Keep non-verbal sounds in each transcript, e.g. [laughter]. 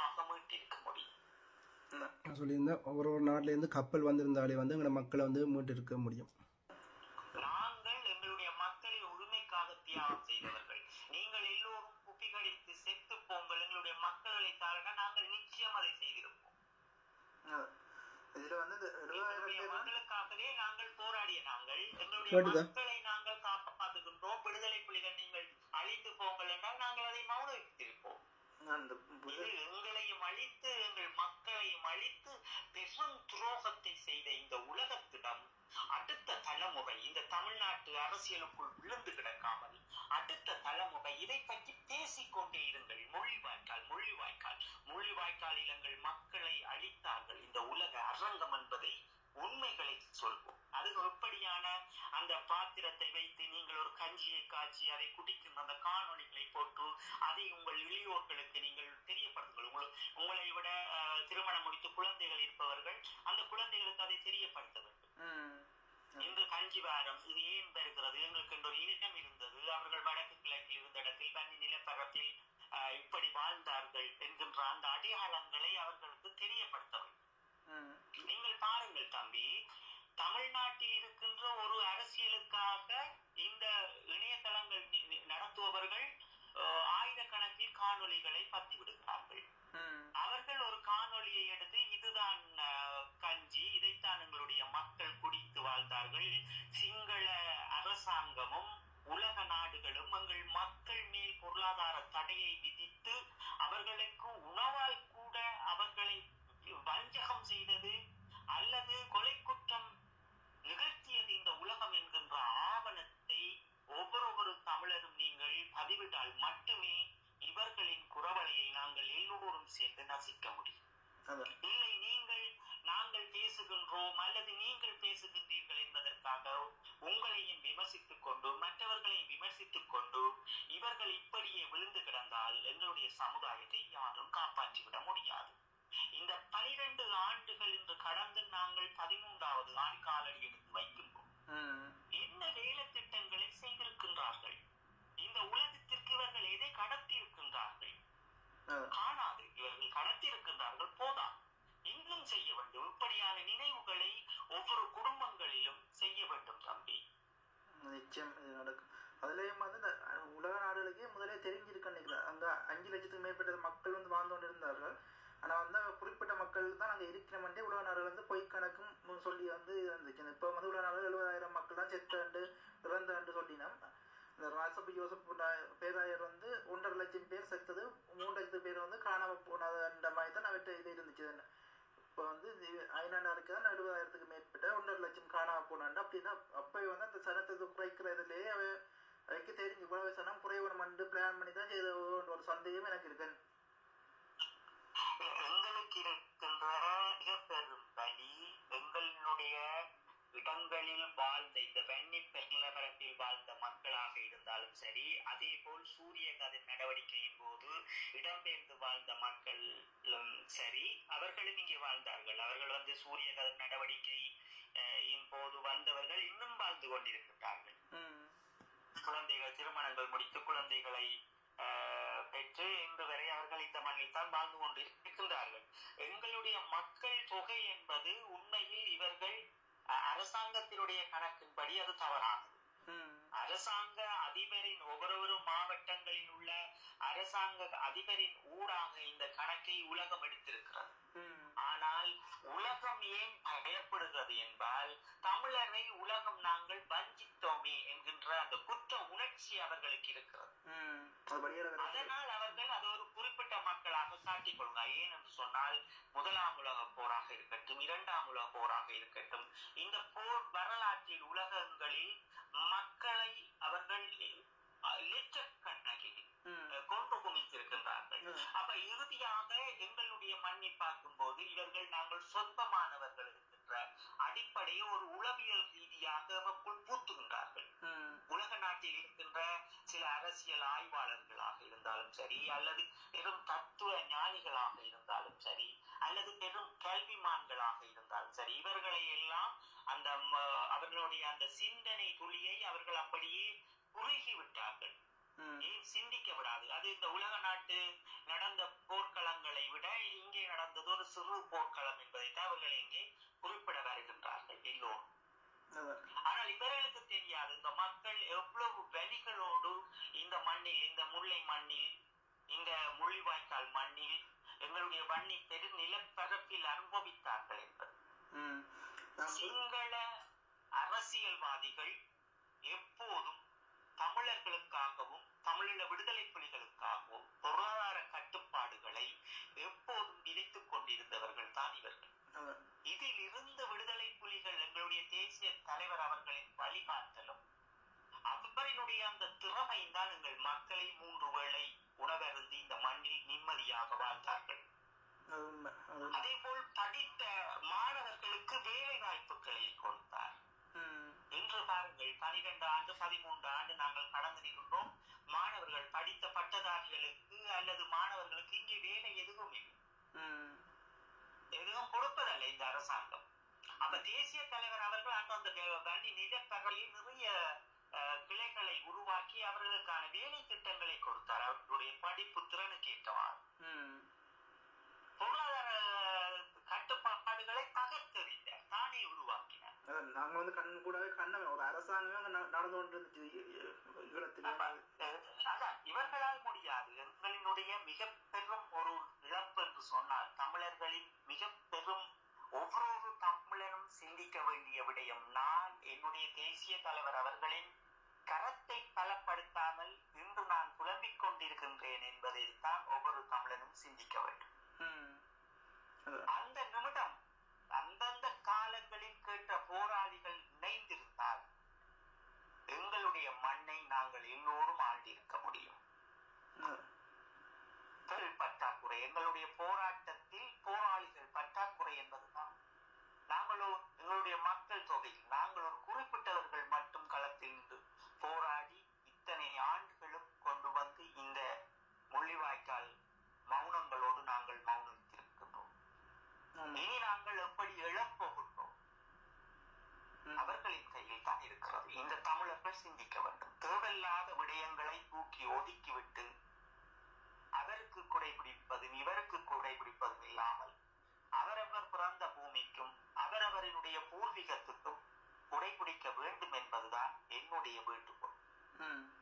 நிச்சயமாக மீட்டிருக்க முடியும் நான் சொல்லியிருந்தேன் ஒரு ஒரு நாட்டிலேருந்து கப்பல் வந்திருந்தாலே வந்து எங்களோட மக்களை வந்து மீட்டு இருக்க முடியும். நாங்கள் எங்களுடைய மக்களின் உரிமைக்காக தியாகம் செய்தவர்கள். நீங்கள் எல்லோரும் குப்பி கடித்து செத்து போங்கள் எங்களுடைய மக்களை தாருங்க நாங்கள் நிச்சயம் அதை செய்திருப்போம். இதுல வந்து மக்களுக்காகவே நாங்கள் போராடிய நாங்கள் எங்களுடைய? மக்களை நாங்கள் காப்பாற்றுகின்றோம். விடுதலை புலிகள் நீங்கள் அழித்து போங்கள் என்றால் நாங்கள் அதை மௌனவித்திருப்போம் அந்த எங்களையும் அழித்து எங்கள் மக்களையும் அழித்து பெரும் துரோகத்தை செய்த இந்த உலகத்திடம் அடுத்த தலைமுறை இந்த தமிழ்நாட்டு அரசியலுக்குள் விழுந்து கிடக்காமல் அடுத்த தலைமுறை இதை பற்றி பேசிக்கொண்டே இருங்கள். மொழிவாய்க்கால் மொழிவாய்க்கால். மொழிவாய்க்காலில் எங்கள் மக்களை அழித்தார்கள். இந்த உலக அரங்கம் என்பதை உண்மைகளை சொல்வோம். அது எப்படியான அந்த பாத்திரத்தை வைத்து நீங்கள் ஒரு கஞ்சியை காய்ச்சி அதை குடிக்கும் அந்த காணொளிகளை போட்டு அதை உங்கள் இளையோர்களுக்கு நீங்கள் தெரியப்படுத்துங்கள் உங்களை உங்களை விட அஹ், திருமணம் முடித்து குழந்தைகள் இருப்பவர்கள் அந்த குழந்தைகளுக்கு அதை தெரியப்படுத்த வேண்டும். இன்று கஞ்சிவாரம் இது ஏன் பெறுகிறது எங்களுக்கு என்ற ஒரு இனம் இருந்தது அவர்கள் வடக்கு கிழக்கில் இருந்த இடத்தில் வன்னி நிலப்பரப்பில் இப்படி வாழ்ந்தார்கள் என்கின்ற அந்த அடையாளங்களை அவர்களுக்கு தெரியப்படுத்த வேண்டும். நீங்கள் பாருங்கள் தம்பி தமிழ்நாட்டில் இருக்கின்ற ஒரு அரசியலுக்காக இந்த இணையதளங்கள் நி- நி- நடத்துபவர்கள் அஹ், ஆயிரக்கணக்கில் காணொளிகளை பத்தி விடுகிறார்கள் ம். அவர்கள் ஒரு காணொளியை எடுத்து இதுதான் அஹ், கஞ்சி இதைத்தான் எங்களுடைய மக்கள் குடித்து வாழ்ந்தார்கள் சிங்கள அரசாங்கமும் உலக நாடுகளும் எங்கள் மக்கள் மேல் பொருளாதார தடையை விதித்து அவர்களுக்கு உணவால் கூட அவர்களை வஞ்சகம் செய்த அல்லது கொலை குற்றம் நிகழ்த்தியது இந்த உலகம் என்கின்ற ஆவணத்தை ஒவ்வொரு தமிழரும் நீங்கள் பதிவிட்டால் மட்டுமே இவர்களின் குரவலையை நாங்கள் எல்லோரும் சேர்ந்து நசிக்க முடியும் அதான். இல்லை நீங்கள் நாங்கள் பேசுகின்றோம் அல்லது நீங்கள் பேசுகின்றீர்கள் என்பதற்காக உங்களையும் விமர்சித்துக் கொண்டு மற்றவர்களையும் விமர்சித்துக் கொண்டு இவர்கள் இப்படியே விழுந்து கிடந்தால் எங்களுடைய சமுதாயத்தை யாரும் காப்பாற்றிவிட முடியாது. இந்த பனிரெண்டு ஆண்டுகள் இன்று கடந்து நாங்கள் பதிமூன்றாவது ஆண்டு காலடி எடுத்து வைக்கின்றோம். என்ன வேலை திட்டங்களை செய்திருக்கின்றார்கள்? இந்த உலகத்திற்கு இவர்கள் எதை கடத்தி இருக்கின்றார்கள். காணாது இவர்கள் கடத்தி இருக்கின்றார்கள் போதா இன்னும் செய்ய வேண்டும். இப்படியான நினைவுகளை ஒவ்வொரு குடும்பங்களிலும் செய்ய வேண்டும் தம்பி. நிச்சயம் இது நடக்கும். அதுலயும் வந்து உலக நாடுகளுக்கே முதலே தெரிஞ்சிருக்கு நினைக்கிறேன். அங்க அஞ்சு லட்சத்துக்கு மேற்பட்ட மக்கள் வந்து வாழ்ந்து கொண்டு இருந்தார்கள் ஆனா வந்து குறிப்பிட்ட மக்கள் தான் அங்க இருக்கிறோம்ன்றே உலக நாடுகள் வந்து பொய் கணக்கும் சொல்லி வந்து இருந்துச்சு. இப்போ வந்து உலக நாடுகள் எழுபதாயிரம் மக்கள் தான் செத்தாண்டு இறந்தாண்டு சொல்லினோம். இந்த ராசபி யோசப் பேராயர் வந்து ஒன்றரை லட்சம் பேர் செத்தது மூன்று லட்சத்து பேர் வந்து காணாம போனதுன்ற மாதிரி தான் அவர்கிட்ட இது இருந்துச்சு. இப்போ வந்து ஐநாண்டாருக்கு தான் எழுபதாயிரத்துக்கு மேற்பட்ட ஒன்றரை லட்சம் காணாம போனாண்டு. அப்படின்னா அப்போ வந்து அந்த சனத்தை குறைக்கிறதுலேயே அவ அவைக்கு தெரிஞ்சு இவ்வளவு சனம் குறைவணுமென்று பிளான் பண்ணி தான் செய்த ஒரு சந்தேகம் எனக்கு இருக்கு எங்களுக்கு இருக்கின்ற மிக பெரும் வழி எங்களுடைய இடங்களில் வாழ்ந்த இந்த வெண்ணி நிலப்பரப்பில் வாழ்ந்த மக்களாக இருந்தாலும் சரி அதே போல் சூரிய கதிர் நடவடிக்கையின் போது இடம்பெயர்ந்து வாழ்ந்த மக்களும் சரி அவர்களும் இங்கே வாழ்ந்தார்கள் அவர்கள் வந்து சூரிய கதிர் நடவடிக்கை போது வந்தவர்கள் இன்னும் வாழ்ந்து கொண்டிருக்கின்றார்கள் குழந்தைகள் திருமணங்கள் முடித்து குழந்தைகளை பெற்று இன்று வரை அவர்கள் இந்த மண்ணில் தான் வாழ்ந்து கொண்டு இருக்கின்றார்கள் எங்களுடைய மக்கள் தொகை என்பது உண்மையில் இவர்கள் அரசாங்கத்தினுடைய கணக்கின்படி அது தவறானது. அரசாங்க அதிபரின் ஒவ்வொரு மாவட்டங்களில் உள்ள அரசாங்க அதிபரின் ஊடாக இந்த கணக்கை உலகம் எடுத்திருக்கிறது. ஆனால் உலகம் ஏன் பயப்படுகிறது என்பால் தமிழரை உலகம் நாங்கள் வஞ்சித்தோமே என்கின்ற அந்த குற்ற உணர்ச்சி அவர்களுக்கு இருக்கிறது. அதனால் அவர்கள் அது ஒரு குறிப்பிட்ட மக்களாக காட்டிக் கொள்கிறார் ஏன் என்று சொன்னால் முதலாம் உலக போராக இருக்கட்டும் இரண்டாம் உலக போராக இருக்கட்டும் இந்த போர் வரலாற்றில் உலகங்களில் மக்களை அவர்கள் லட்சக்கணக்கில் கொன்று குமித்திருக்கின்றார்கள். அப்ப இறுதியாக எங்களுடைய மண்ணை பார்க்கும்போது இவர்கள் நாங்கள் சொந்தமானவர்கள் இருக்கின்ற அடிப்படையை ஒரு உளவியல் ரீதியாக நாட்டில் இருக்கின்ற சில அரசியல் ஆய்வாளர்களாக இருந்தாலும் சரி அல்லது பெரும் தத்துவ ஞானிகளாக இருந்தாலும் சரி அல்லது பெரும் கல்விமான்களாக இருந்தாலும் சரி இவர்களை எல்லாம் அந்த அவர்களுடைய அந்த சிந்தனை துளியை அவர்கள் அப்படியே குறுகி விட்டார்கள். சிந்திக்க விடாது. அது இந்த உலக நாட்டு நடந்த போர்க்களங்களை விட இங்கே நடந்தது ஒரு சிறு போர்க்களம் என்பதைத்தான் அவர்கள் இங்கே குறிப்பிட வருகின்றார்கள். எல்லோரும். ஆனால் இவர்களுக்கு தெரியாது இந்த மக்கள் எவ்வளவு வலிகளோடு இந்த மண்ணில் இந்த முல்லை மண்ணில் இந்த முள்ளிவாய்க்கால் மண்ணில் எங்களுடைய வன்னி பெரு நிலப்பரப்பில் அனுபவித்தார்கள் என்பது. சிங்கள அரசியல்வாதிகள் எப்போதும் தமிழர்களுக்காகவும் தமிழீழ விடுதலை புலிகளுக்காகவும் பொருளாதார கட்டுப்பாடுகளை எப்போதும் விதித்துக் கொண்டிருந்தவர்கள் தான் இவர்கள் அதான். இதில் இருந்து விடுதலை புலிகள் எங்களுடைய தேசிய தலைவர் வழிகாட்டலும். அவரினுடைய அந்த திறமை தான் எங்கள் மக்களை மூன்று வேளை உணவருந்தி இந்த மண்ணில் நிம்மதியாக வாழ்ந்தார்கள். அது போல் படித்த மாணவர்களுக்கு வேலை வாய்ப்புகளை கொடுத்தார். இன்று பாருங்கள் பனிரெண்டு ஆண்டு பதிமூன்று ஆண்டு நாங்கள் கடந்து நின்றோம். மாணவர்கள் படித்த பட்டதாரிகளுக்கு அல்லது மாணவர்களுக்கு இங்கே வேலை எதுவும் இல்லை. எதுவும் கொடுப்பதல்ல இந்த அரசாங்கம். அப்ப தேசிய தலைவர் அவர்கள் அந்தந்த வண்டி நிலப்பகலில் நிறைய கிளைகளை உருவாக்கி அவர்களுக்கான வேலை திட்டங்களை கொடுத்தார். அவர்களுடைய படிப்பு திறனுக்கு ஏற்றவாறு ம். பொருளாதார கட்டுப்பாடுகளை தகர்த்தெறிந்தார். தானே உருவாக்கினார். நாங்க வந்து கண் கூடவே கண்ண ஒரு அரசாங்கமே நடந்து கொண்டு இருந்துச்சு ஈ- ஈ- ஈழத்திலே அதான் இவர்களால் முடியாது. எங்களினுடைய மிக பெரும் ஒரு இழப்பு என்று சொன்னால் தமிழர்களின் மிக பெரும் ஒவ்வொரு தமிழனும் சிந்திக்க நான் என்னுடைய தேசிய தலைவர் அவர்களின் கரத்தை பலப்படுத்தாமல் இன்று நான் புலம்பிக் கொண்டிருக்கின்றேன் என்பதை தான் ஒவ்வொரு தமிழனும் சிந்திக்க வேண்டும் ம். அதான். அந்த நிமிடம் அந்தந்த காலங்களில் கேட்ட போராளிகள் இணைந்திருந்தால் எங்களுடைய மண்ணை நாங்கள் எல்லோரும் ஆண்டிருக்க முடியும் அதான். தொழில் பற்றாக்குறை எங்களுடைய போராட்டத்தில் போராளிகள் பற்றாக்குறை என்பதுதான் நாங்களோ எங்களுடைய மக்கள் தொகையில் நாங்கள் ஒரு குறிப்பிட்டவர்கள் மட்டும் களத்தில் நின்று போராடி இத்தனை ஆண்டுகளும் கொண்டு வந்து இந்த முள்ளிவாய்க்கால் மௌனங்களோடு நாங்கள் மௌனித்திருக்கின்றோம். இனி நாங்கள் எப்படி எழப்போகின்றோம். அவர்களின் கையில் தான் இருக்கிறது. இந்த தமிழர்கள் சிந்திக்க வேண்டும். தேவையில்லாத விடயங்களை தூக்கி ஒதுக்கிவிட்டு அவருக்கு குடை பிடிப்பதும் இவருக்கு குடை பிடிப்பதும் இல்லாமல் அவரவர் பிறந்த பூமிக்கும் அவரவரினுடைய பூர்வீகத்துக்கும் குடை பிடிக்க வேண்டும் என்பதுதான் என்னுடைய வேண்டுகோள். [coughs]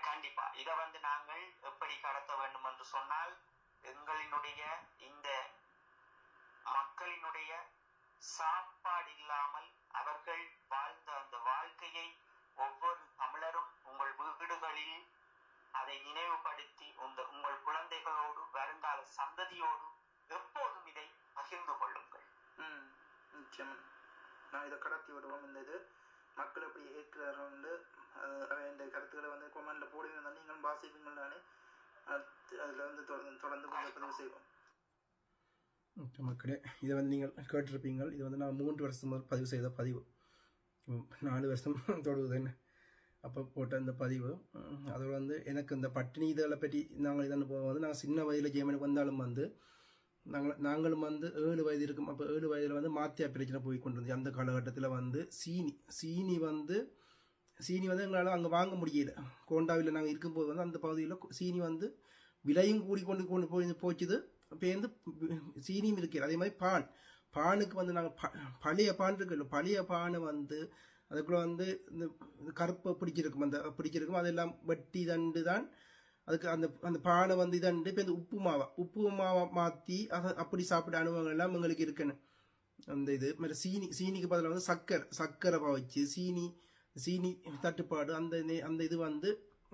கண்டிப்பா. இதை வந்து நாங்கள் எப்படி கடத்த வேண்டும் என்று சொன்னால் எங்களினுடைய இந்த மக்களினுடைய சாப்பாடு இல்லாமல் அவர்கள் வாழ்ந்த அந்த வாழ்க்கையை ஒவ்வொரு தமிழரும் உங்கள் வீடுகளில் அதை நினைவுபடுத்தி உங்க உங்கள் குழந்தைகளோடு வருங்கால சந்ததியோடு எப்போதும் இதை பகிர்ந்து கொள்ளுங்கள். ம் நிச்சயம். நான் இதை கடத்தி விடுவோம். இந்த இது மக்கள் எப்படி ஏற்கிறார்கள் இந்த கருத்துக்களை வந்து கொமெண்ட்ல போடுவீங்க தான் நீங்களும் வாசிப்பீங்கள் அடுத்து அதில் வந்து தொடர்ந்து தொடர்ந்து கொஞ்சம் பதிவு செய்வோம். மக்களே இதை வந்து நீங்கள் கேட்டிருப்பீங்க இது வந்து நான் மூன்று வருஷம் முதல் பதிவு செய்த பதிவு. நாலு வருஷம் [laughs] தொடருது என்ன? அப்போ போட்ட இந்த பதிவு. அதோட வந்து எனக்கு இந்த பட்டினி இதெல்லாம் பற்றி நாங்கள் இதன்னு போகும்போது நாங்கள் சின்ன வயதில் ஜெயமனுக்கு வந்தாலும் வந்து நாங்கள் நாங்களும் வந்து ஏழு வயது இருக்கும். அப்போ ஏழு வயதில் வந்து மாத்தியா பிரச்சனை போய் கொண்டு இருந்துச்சு அந்த காலகட்டத்தில் வந்து சீனி சீனி வந்து சீனி வந்து எங்களால் அங்கே வாங்க முடியல. கோண்டாவில் நாங்கள் இருக்கும்போது வந்து அந்த பகுதியில் சீனி வந்து விலையும் கூடி கொண்டு கொண்டு போய் போச்சுது. இப்போ வந்து சீனியும் இருக்குது அதே மாதிரி பான் பானுக்கு வந்து நாங்கள் ப பழைய பான் இருக்குல்ல பழைய பானை வந்து அதுக்குள்ளே வந்து இந்த கருப்பை பிடிச்சிருக்கும் அந்த பிடிச்சிருக்கும் அதெல்லாம் வெட்டி தண்டு தான். அதுக்கு அந்த அந்த பானை வந்து இதண்டு இப்போ இந்த உப்பு மாவா உப்பு மாவை மாற்றி அதை அப்படி சாப்பிட்ட அனுபவங்கள் எல்லாம் எங்களுக்கு இருக்குன்னு. அந்த இது மாதிரி சீனி சீனிக்கு பதிலாக வந்து சக்கரை சக்கரை வச்சு சீனி சீனி தட்டுப்பாடு அந்த அந்த இது வந்து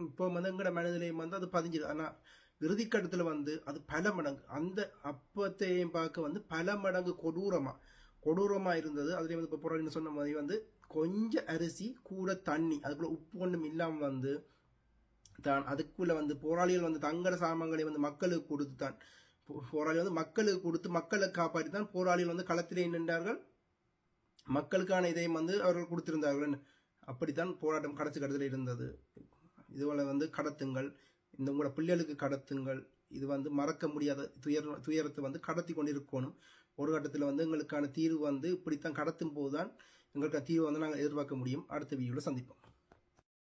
இப்போ வந்து எங்களோட மனதிலையும் வந்து அது பதிஞ்சிது ஆனால் இறுதிக்கட்டத்தில் வந்து அது பல மடங்கு அந்த அப்பத்தையும் பார்க்க வந்து பல மடங்கு கொடூரமாக கொடூரமாக இருந்தது. அதுலேயும் வந்து இப்போ புறன்னு சொன்ன மாதிரி வந்து கொஞ்சம் அரிசி கூட தண்ணி அதுக்குள்ள உப்பு ஒன்றும் இல்லாமல் வந்து தான் அதுக்குள்ள வந்து போராளிகள் வந்து தங்கட சாமான்களை வந்து மக்களுக்கு கொடுத்து தான். போராளி வந்து மக்களுக்கு கொடுத்து மக்களை காப்பாற்றி தான் போராளிகள் வந்து களத்திலே நின்றார்கள். மக்களுக்கான இதையும் வந்து அவர்கள் கொடுத்திருந்தார்கள். அப்படித்தான் போராட்டம் கடைசி கடத்தில் இருந்தது. இதுபோல் வந்து கடத்துங்கள். இந்த உங்களோட பிள்ளைகளுக்கு கடத்துங்கள். இது வந்து மறக்க முடியாத துயர் துயரத்தை வந்து கடத்தி கொண்டிருக்கணும். ஒரு கட்டத்தில் வந்து எங்களுக்கான தீர்வு வந்து இப்படித்தான் கடத்தும் போது தான் எங்களுக்கு தீர்வு வந்து நாங்கள் எதிர்பார்க்க முடியும். அடுத்த வீடியோவில் சந்திப்போம்.